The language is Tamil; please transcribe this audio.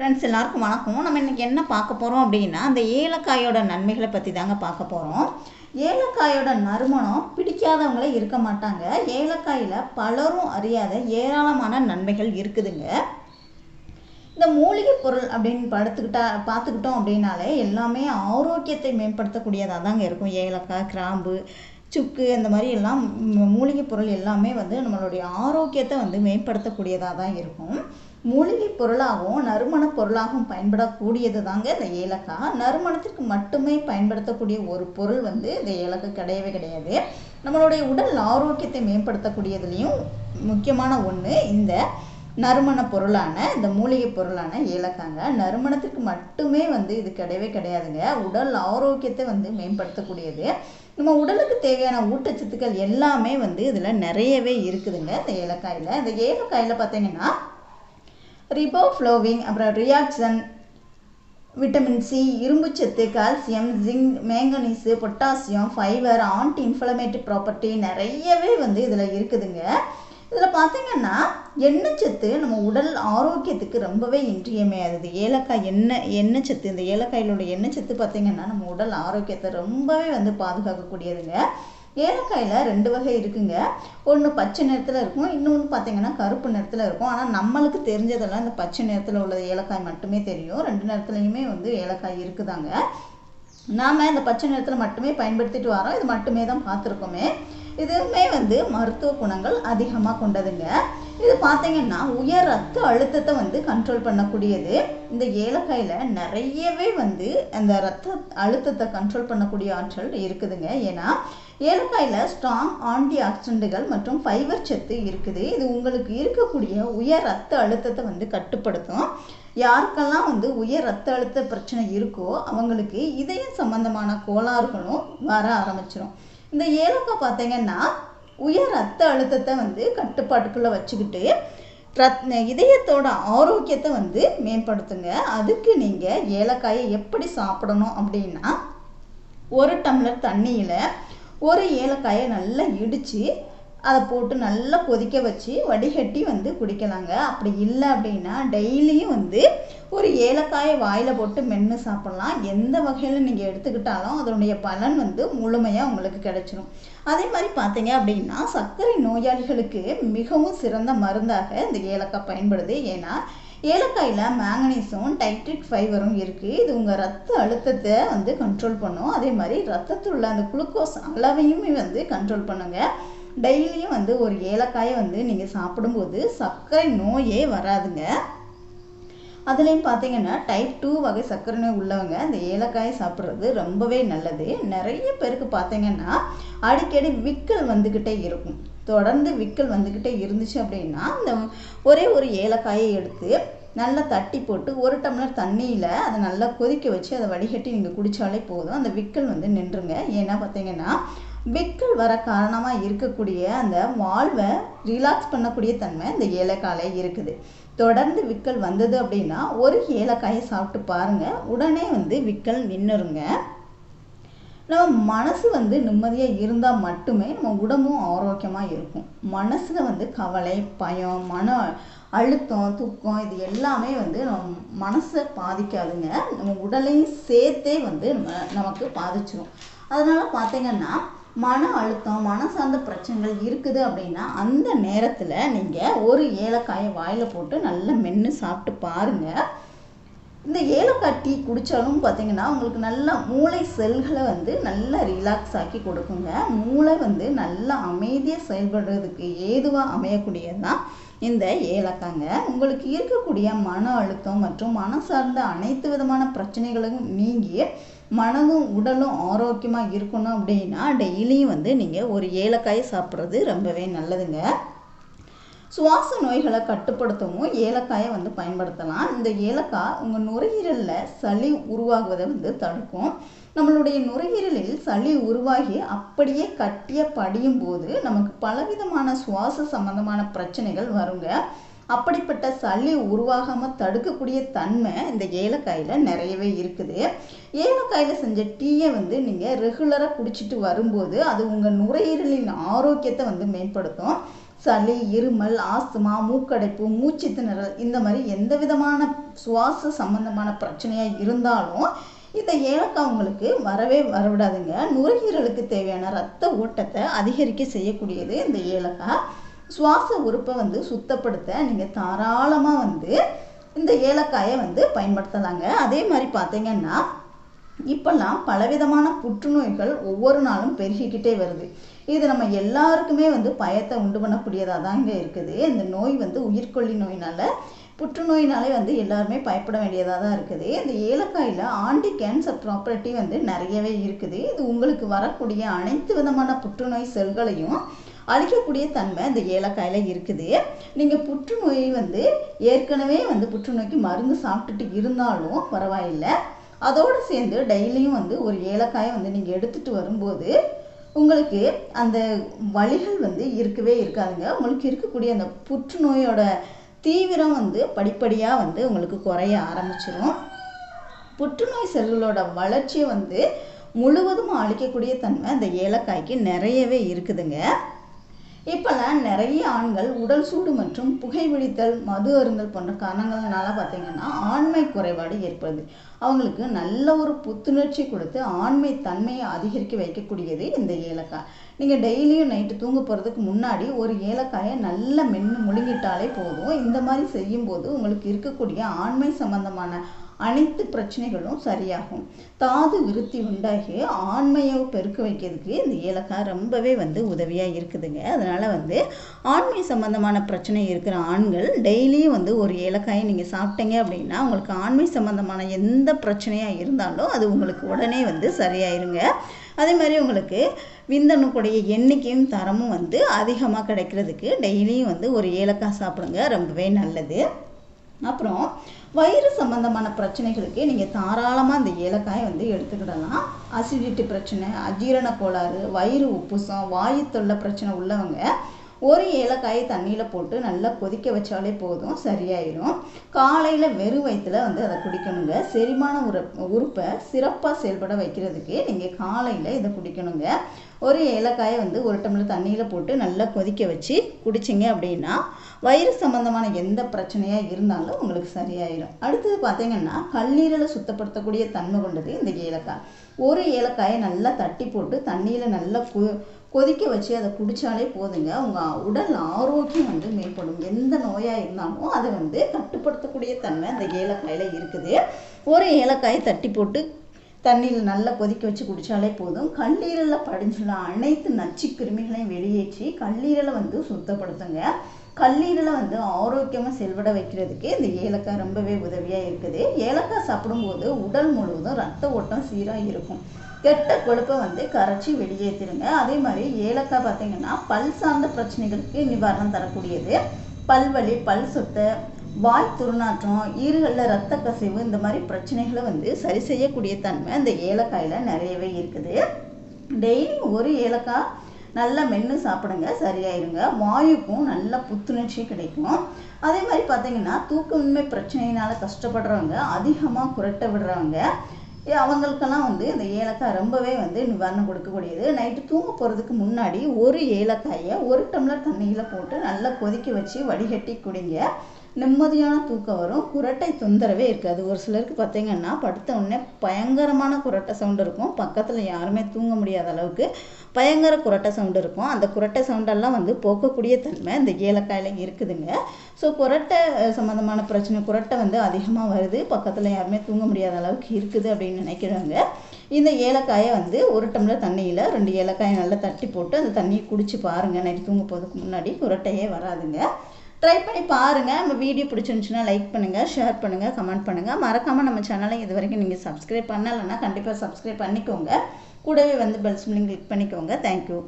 ஃப்ரெண்ட்ஸ் எல்லாருக்கும் வணக்கம். நம்ம இன்றைக்கி என்ன பார்க்க போகிறோம் அப்படின்னா அந்த ஏலக்காயோட நன்மைகளை பற்றி தாங்க பார்க்க போகிறோம் ஏலக்காயோட நறுமணம் பிடிக்காதவங்களே இருக்க மாட்டாங்க. ஏலக்காயில் பலரும் அறியாத ஏராளமான நன்மைகள் இருக்குதுங்க. இந்த மூலிகை பொருள் அப்படின்னு படுத்துக்கிட்டா பார்த்துக்கிட்டோம் அப்படின்னாலே எல்லாமே ஆரோக்கியத்தை மேம்படுத்தக்கூடியதாக தாங்க இருக்கும். ஏலக்காய் கிராம்பு சுக்கு அந்த மாதிரி எல்லாம் மூலிகை பொருள் எல்லாமே வந்து நம்மளுடைய ஆரோக்கியத்தை வந்து மேம்படுத்தக்கூடியதாக தான் இருக்கும். மூலிகை பொருளாகவும் நறுமண பொருளாகவும் பயன்படக்கூடியது தாங்க இந்த ஏலக்காய். நறுமணத்திற்கு மட்டுமே பயன்படுத்தக்கூடிய ஒரு பொருள் வந்து இந்த ஏலக்காய் கிடையவே கிடையாது. நம்மளுடைய உடல் ஆரோக்கியத்தை மேம்படுத்தக்கூடியதுலேயும் முக்கியமான ஒன்று இந்த நறுமண பொருளான இந்த மூலிகை பொருளான ஏலக்காங்க நறுமணத்துக்கு மட்டுமே வந்து இது கிடையவே கிடையாதுங்க. உடல் ஆரோக்கியத்தை வந்து மேம்படுத்தக்கூடியது. நம்ம உடலுக்கு தேவையான ஊட்டச்சத்துக்கள் எல்லாமே வந்து இதில் நிறையவே இருக்குதுங்க இந்த ஏலக்காயில். இந்த ஏலக்காயில் பார்த்தீங்கன்னா ரிபோஃப்ளோவிங் அப்புறம் ரியாக்ஷன் விட்டமின் சி இரும்புச்சத்து calcium zinc manganese potassium fibre anti inflammatory property நிறையவே வந்து இதில் இருக்குதுங்க. இதில் பார்த்தீங்கன்னா எண்ணெய்ச்சத்து நம்ம உடல் ஆரோக்கியத்துக்கு ரொம்பவே இன்றியமையாதது. ஏலக்காய் எண்ணெய் எண்ணெய்ச்சத்து இந்த ஏலக்காயிலோட எண்ணெய்ச்சத்து பார்த்தீங்கன்னா நம்ம உடல் ஆரோக்கியத்தை ரொம்பவே வந்து பாதுகாக்கக்கூடியதுங்க. ஏலக்காயில் ரெண்டு வகை இருக்குங்க. ஒன்று பச்சை நிறத்தில் இருக்கும் இன்னொன்று பார்த்தீங்கன்னா கருப்பு நிறத்தில் இருக்கும். ஆனால் நம்மளுக்கு தெரிஞ்சதெல்லாம் இந்த பச்சை நிறத்தில் உள்ள ஏலக்காய் மட்டுமே தெரியும். ரெண்டு நிறத்துலையுமே வந்து ஏலக்காய் இருக்குதாங்க. நாம் இந்த பச்சை நிறத்தில் மட்டுமே பயன்படுத்திட்டு வரோம். இது மட்டுமே தான் பார்த்துருக்கோமே. இதுவுமே வந்து மருத்துவ குணங்கள் அதிகமாக கொண்டதுங்க. இது பார்த்தீங்கன்னா உயர் ரத்த அழுத்தத்தை வந்து கண்ட்ரோல் பண்ணக்கூடியது. இந்த ஏலக்காயில் நிறையவே வந்து அந்த ரத்த அழுத்தத்தை கண்ட்ரோல் பண்ணக்கூடிய ஆற்றல் இருக்குதுங்க. ஏன்னா ஏலக்காயில் ஸ்ட்ராங் ஆன்டி ஆக்சிடென்ட்டுகள் மற்றும் ஃபைபர் சத்து இருக்குது. இது உங்களுக்கு இருக்கக்கூடிய உயர் ரத்த அழுத்தத்தை வந்து கட்டுப்படுத்தும். யாருக்கெல்லாம் வந்து உயர் ரத்த அழுத்த பிரச்சனை இருக்கோ அவங்களுக்கு இதயம் சம்பந்தமான கோளாறுகளும் வர ஆரம்பிச்சிடும் இந்த ஏலக்காய் பார்த்தீங்கன்னா உயர் ரத்த அழுத்தத்தை வந்து கட்டுப்பாட்டுக்குள்ளே வச்சுக்கிட்டு ரத் இதயத்தோட ஆரோக்கியத்தை வந்து மேம்படுத்துங்க. அதுக்கு நீங்கள் ஏலக்காயை எப்படி சாப்பிடணும் அப்படின்னா ஒரு டம்ளர் தண்ணியில் ஒரு ஏலக்காயை நல்லா இடித்து அதை போட்டு நல்லா கொதிக்க வச்சு வடிகட்டி வந்து குடிக்கலாங்க. அப்படி இல்லை அப்படின்னா டெய்லியும் வந்து ஒரு ஏலக்காயை வாயில் போட்டு மென்று சாப்பிட்லாம். எந்த வகையில் நீங்கள் எடுத்துக்கிட்டாலும் அதனுடைய பலன் வந்து முழுமையாக உங்களுக்கு கிடைச்சிரும். அதே மாதிரி பார்த்தீங்க அப்படின்னா சர்க்கரை நோயாளிகளுக்கு மிகவும் சிறந்த மருந்தாக இந்த ஏலக்காய் பயன்படுது. ஏன்னா ஏலக்காயில் மேங்கனீஸும் டைட்ரிக் ஃபைபரும் இருக்குது இது உங்கள் ரத்த அழுத்தத்தை வந்து கண்ட்ரோல் பண்ணும். அதே மாதிரி ரத்தத்தில் உள்ள அந்த குளுக்கோஸ் அளவையுமே வந்து கண்ட்ரோல் பண்ணுங்கள் டெய்லியும் வந்து ஒரு ஏலக்காயை வந்து நீங்கள் சாப்பிடும்போது சர்க்கரை நோயே வராதுங்க. அதுலேயும் பார்த்தீங்கன்னா டைப் டூ வகை சர்க்கரை நோய் உள்ளவங்க அந்த ஏலக்காயை சாப்பிட்றது ரொம்பவே நல்லது. நிறைய பேருக்கு பார்த்தீங்கன்னா அடிக்கடி விக்கல் வந்துக்கிட்டே இருக்கும். தொடர்ந்து விக்கல் வந்துக்கிட்டே இருந்துச்சு அப்படின்னா இந்த ஒரே ஒரு ஏலக்காயை எடுத்து நல்லா தட்டி போட்டு ஒரு டம்ளர் தண்ணியில் அதை நல்லா கொதிக்க வச்சு அதை வடிகட்டி நீங்கள் குடித்தாலே போதும். அந்த விக்கல் வந்து நின்றுங்க. ஏன்னா பார்த்தீங்கன்னா விக்கல் வர காரணமாக இருக்கக்கூடிய அந்த வாழ்வை ரிலாக்ஸ் பண்ணக்கூடிய தன்மை இந்த ஏலக்காயில் இருக்குது. தொடர்ந்து விக்கல் வந்தது அப்படின்னா ஒரு ஏலக்காயை சாப்பிட்டு பாருங்கள் உடனே வந்து விக்கல் நின்றுருங்க நம்ம மனசு வந்து நிம்மதியாக இருந்தால் மட்டுமே நம்ம உடம்பும் ஆரோக்கியமாக இருக்கும். மனசில் வந்து கவலை பயம் மன அழுத்தம் தூக்கம் இது எல்லாமே வந்து நம்ம மனசை பாதிக்காதுங்க. நம்ம உடலையும் சேர்த்தே வந்து நம்ம நமக்கு பாதிச்சிடும் அதனால் பார்த்தீங்கன்னா மன அழுத்தம் மன சார்ந்த பிரச்சனைகள் இருக்குது அப்படின்னா அந்த நேரத்தில் நீங்கள் ஒரு ஏலக்காயை வாயில் போட்டு நல்லா மென்று சாப்பிட்டு பாருங்கள் இந்த ஏலக்காய் டீ குடித்தாலும் பார்த்தீங்கன்னா உங்களுக்கு நல்ல மூளை செல்களை வந்து நல்லா ரிலாக்ஸ் ஆக்கி கொடுக்குங்க. மூளை வந்து நல்லா அமைதியாக செயல்படுறதுக்கு ஏதுவாக அமையக்கூடியது தான் இந்த ஏலக்காங்க. உங்களுக்கு இருக்கக்கூடிய மன அழுத்தம் மற்றும் மன சார்ந்த அனைத்து விதமான பிரச்சனைகளும் நீங்கி மனதும் உடலும் ஆரோக்கியமாக இருக்கணும் அப்படின்னா டெய்லியும் வந்து நீங்கள் ஒரு ஏலக்காயை சாப்பிட்றது ரொம்பவே நல்லதுங்க. சுவாச நோய்களை கட்டுப்படுத்தவும் ஏலக்காயை வந்து பயன்படுத்தலாம். இந்த ஏலக்காய் உங்கள் நுரையீரலில் சளி உருவாகுவதை வந்து தடுக்கும். நம்மளுடைய நுரையீரலில் சளி உருவாகி அப்படியே கட்டிய படியும் போது நமக்கு பலவிதமான சுவாச சம்பந்தமான பிரச்சனைகள் வருங்க. அப்படிப்பட்ட சளி உருவாகாமல் தடுக்கக்கூடிய தன்மை இந்த ஏலக்காயில் நிறையவே இருக்குது. ஏலக்காயில் செஞ்ச டீயை வந்து நீங்கள் ரெகுலராக குடிச்சிட்டு வரும்போது அது உங்கள் நுரையீரலின் ஆரோக்கியத்தை வந்து மேம்படுத்தும். சளி இருமல் ஆஸ்துமா மூக்கடைப்பு மூச்சு திணறல் இந்த மாதிரி எந்த விதமான சுவாச சம்பந்தமான பிரச்சனையாக இருந்தாலும் இந்த ஏலக்காய் உங்களுக்கு வரவே வரவிடாதுங்க. நுரையீரலுக்கு தேவையான ரத்த ஓட்டத்தை அதிகரிக்க செய்யக்கூடியது இந்த ஏலக்காய். சுவாச உறுப்பை வந்து சுத்தப்படுத்த நீங்கள் தாராளமாக வந்து இந்த ஏலக்காயை வந்து பயன்படுத்தலாங்க. அதே மாதிரி பார்த்தீங்கன்னா இப்போல்லாம் பலவிதமான புற்றுநோய்கள் ஒவ்வொரு நாளும் பெருகிக்கிட்டே வருது. இது நம்ம எல்லாருக்குமே வந்து பயத்தை உண்டு பண்ணக்கூடியதாக தாங்க இருக்குது. இந்த நோய் வந்து உயிர்கொல்லி நோயினால புற்றுநோயினாலே வந்து எல்லாருமே பயப்பட வேண்டியதாக தான் இருக்குது. இந்த ஏலக்காயில் ஆண்டி கேன்சர் ப்ராப்பர்ட்டி வந்து நிறையவே இருக்குது. இது உங்களுக்கு வரக்கூடிய அனைத்து விதமான புற்றுநோய் செல்களையும் அழிக்கக்கூடிய தன்மை இந்த ஏலக்காயில் இருக்குது. நீங்கள் புற்றுநோய் வந்து ஏற்கனவே வந்து புற்றுநோய்க்கு மருந்து சாப்பிட்டுட்டு இருந்தாலும் பரவாயில்லை. அதோடு சேர்ந்து டெய்லியும் வந்து ஒரு ஏலக்காயை வந்து நீங்கள் எடுத்துகிட்டு வரும்போது உங்களுக்கு அந்த வழிகள் வந்து இருக்கவே இருக்காதுங்க. உங்களுக்கு இருக்கக்கூடிய அந்த புற்றுநோயோட தீவிரம் வந்து படிப்படியாக வந்து உங்களுக்கு குறைய ஆரம்பிச்சிடும் புற்றுநோய் செல்களோட வளர்ச்சியை வந்து முழுவதும் அழிக்கக்கூடிய தன்மை அந்த ஏலக்காய்க்கு நிறையவே இருக்குதுங்க. இப்போல்லாம் நிறைய ஆண்கள் உடல் சூடு மற்றும் புகைபிடித்தல் மது அருந்தல் போன்ற காரணங்கள்னால பார்த்தீங்கன்னா ஆண்மை குறைபாடு ஏற்படுது. அவங்களுக்கு நல்ல ஒரு புத்துணர்ச்சி கொடுத்து ஆண்மை தன்மையை அதிகரிக்க வைக்கக்கூடியது இந்த ஏலக்காய். நீங்கள் டெய்லியும் நைட்டு தூங்க போகிறதுக்கு முன்னாடி ஒரு ஏலக்காயை நல்லா மென்று முழுங்கிட்டாலே போதும். இந்த மாதிரி செய்யும்போது உங்களுக்கு இருக்கக்கூடிய ஆண்மை சம்பந்தமான அனைத்து பிரச்சனைகளும் சரியாகும். தாது விருத்தி உண்டாகி ஆண்மையை பெருக்க வைக்கிறதுக்கு இந்த ஏலக்காய் ரொம்பவே வந்து உதவியாக இருக்குதுங்க. அதனால் வந்து ஆண்மை சம்பந்தமான பிரச்சனை இருக்கிற ஆண்கள் டெய்லியும் வந்து ஒரு ஏலக்காயை நீங்கள் சாப்பிட்டீங்க அப்படின்னா உங்களுக்கு ஆண்மை சம்பந்தமான எந்த பிரச்சனையாக இருந்தாலும் அது உங்களுக்கு உடனே வந்து சரியாயிருங்க. அதே மாதிரி உங்களுக்கு விந்தணுக்குடைய எண்ணிக்கையும் தரமும் வந்து அதிகமாக கிடைக்கிறதுக்கு டெய்லியும் வந்து ஒரு ஏலக்காய் சாப்பிடுங்க. ரொம்பவே நல்லது. அப்புறம் வயிறு சம்பந்தமான பிரச்சனைகளுக்கு நீங்கள் தாராளமாக இந்த ஏலக்காயை வந்து எடுத்துக்கிடலாம். அசிடிட்டி பிரச்சனை அஜீரண கோளாறு வயிறு உப்புசம் வாயு தொல்லை பிரச்சனை உள்ளவங்க ஒரு ஏலக்காயை தண்ணியில் போட்டு நல்லா கொதிக்க வச்சாலே போதும் சரியாயிடும் காலையில் வெறும் வயிற்றுல வந்து அதை குடிக்கணுங்க. செரிமான உறு உறுப்பை சிறப்பாக செயல்பட வைக்கிறதுக்கு நீங்கள் காலையில் இதை குடிக்கணுங்க. ஒரு ஏலக்காயை வந்து ஒரு டம்ளர் தண்ணியில் போட்டு நல்லா கொதிக்க வச்சு குடிச்சிங்க அப்படின்னா வயிறு சம்மந்தமான எந்த பிரச்சனையாக இருந்தாலும் உங்களுக்கு சரியாயிடும் அடுத்தது பார்த்தீங்கன்னா கல்லீரலை சுத்தப்படுத்தக்கூடிய தன்மை கொண்டது இந்த ஏலக்காய். ஒரு ஏலக்காயை நல்லா தட்டி போட்டு தண்ணியில் நல்லா கு கொதிக்க வச்சு அதை குடித்தாலே போதுங்க. உங்கள் உடல் ஆரோக்கியம் வந்து மேம்படும். எந்த நோயாக இருந்தாலும் அதை வந்து கட்டுப்படுத்தக்கூடிய தன்மை அந்த ஏலக்காயில் இருக்குது. ஒரு ஏலக்காயை தட்டி போட்டு தண்ணியில் நல்லா கொதிக்க வச்சு குடித்தாலே போதும். கல்லீரலில் படிஞ்சுள்ள அனைத்து நச்சு கிருமிகளையும் வெளியேற்றி கல்லீரலை வந்து சுத்தப்படுத்துங்க. கல்லீரலை வந்து ஆரோக்கியமாக செல்பட வைக்கிறதுக்கு இந்த ஏலக்காய் ரொம்பவே உதவியாக இருக்குது. ஏலக்காய் சாப்பிடும்போது உடல் முழுவதும் ரத்த ஓட்டம் சீராக இருக்கும். கெட்ட கொழுப்பை வந்து கரைச்சி வெளியேற்றிடுங்க அதே மாதிரி ஏலக்காய் பார்த்தீங்கன்னா பல் சார்ந்த பிரச்சனைகளுக்கு நிவாரணம் தரக்கூடியது. பல்வலி பல் சொத்தை வாய் துர்நாற்றம் ஈறுகளில் ரத்த கசிவு இந்த மாதிரி பிரச்சனைகளை வந்து சரி செய்யக்கூடிய தன்மை இந்த ஏலக்காயில் நிறையவே இருக்குது. டெய்லி ஒரு ஏலக்காய் நல்லா மென்று சாப்பிடுங்க சரியாயிருங்க. வாயுக்கும் நல்ல புத்துணர்ச்சி கிடைக்கும். அதே மாதிரி பார்த்தீங்கன்னா தூக்கமின்மை பிரச்சனையினால் கஷ்டப்படுறவங்க அதிகமாக புரட்ட விடுறவங்க அவங்களுக்கெல்லாம் வந்து இந்த ஏலக்காய் ரொம்பவே வந்து நிவாரணம் கொடுக்கக்கூடியது. நைட்டு தூங்க போகிறதுக்கு முன்னாடி ஒரு ஏலக்காயை ஒரு டம்ளர் தண்ணியில் போட்டு நல்லா கொதிக்க வச்சு வடிகட்டி குடிங்க. நிம்மதியான தூக்கம் வரும். குரட்டை தொந்தரவே இருக்காது. ஒரு சிலருக்கு பார்த்தீங்கன்னா படுத்த உடனே பயங்கரமான குரட்டை சவுண்டு இருக்கும். பக்கத்தில் யாருமே தூங்க முடியாத அளவுக்கு பயங்கர குரட்டை சவுண்டு இருக்கும். அந்த குரட்டை சவுண்டெல்லாம் வந்து போக்கக்கூடிய தன்மை இந்த ஏலக்காயில் இருக்குதுங்க. ஸோ குரட்டை சம்மந்தமான பிரச்சனை குரட்டை வந்து அதிகமாக வருது. பக்கத்தில் யாருமே தூங்க முடியாத அளவுக்கு இருக்குது அப்படின்னு நினைக்கிறாங்க. இந்த ஏலக்காயை வந்து ஒரு டம்ளர் தண்ணியில் ரெண்டு ஏலக்காயை நல்லா தட்டி போட்டு அந்த தண்ணியை குடிச்சு பாருங்கள் நைட்டு தூங்க போகிறதுக்கு முன்னாடி குரட்டையே வராதுங்க. ட்ரை பண்ணி பாருங்கள் நம்ம வீடியோ பிடிச்சிருந்துச்சுன்னா லைக் பண்ணுங்கள் ஷேர் பண்ணுங்கள் கமெண்ட் பண்ணுங்கள் மறக்காமல் நம்ம சேனலை இது வரைக்கும் நீங்கள் சப்ஸ்கிரைப் பண்ணலைன்னா கண்டிப்பாக சப்ஸ்கிரைப் பண்ணிக்கோங்க. கூடவே வந்து பெல் சிம்லிங் கிளிக் பண்ணிக்கோங்க. Thank you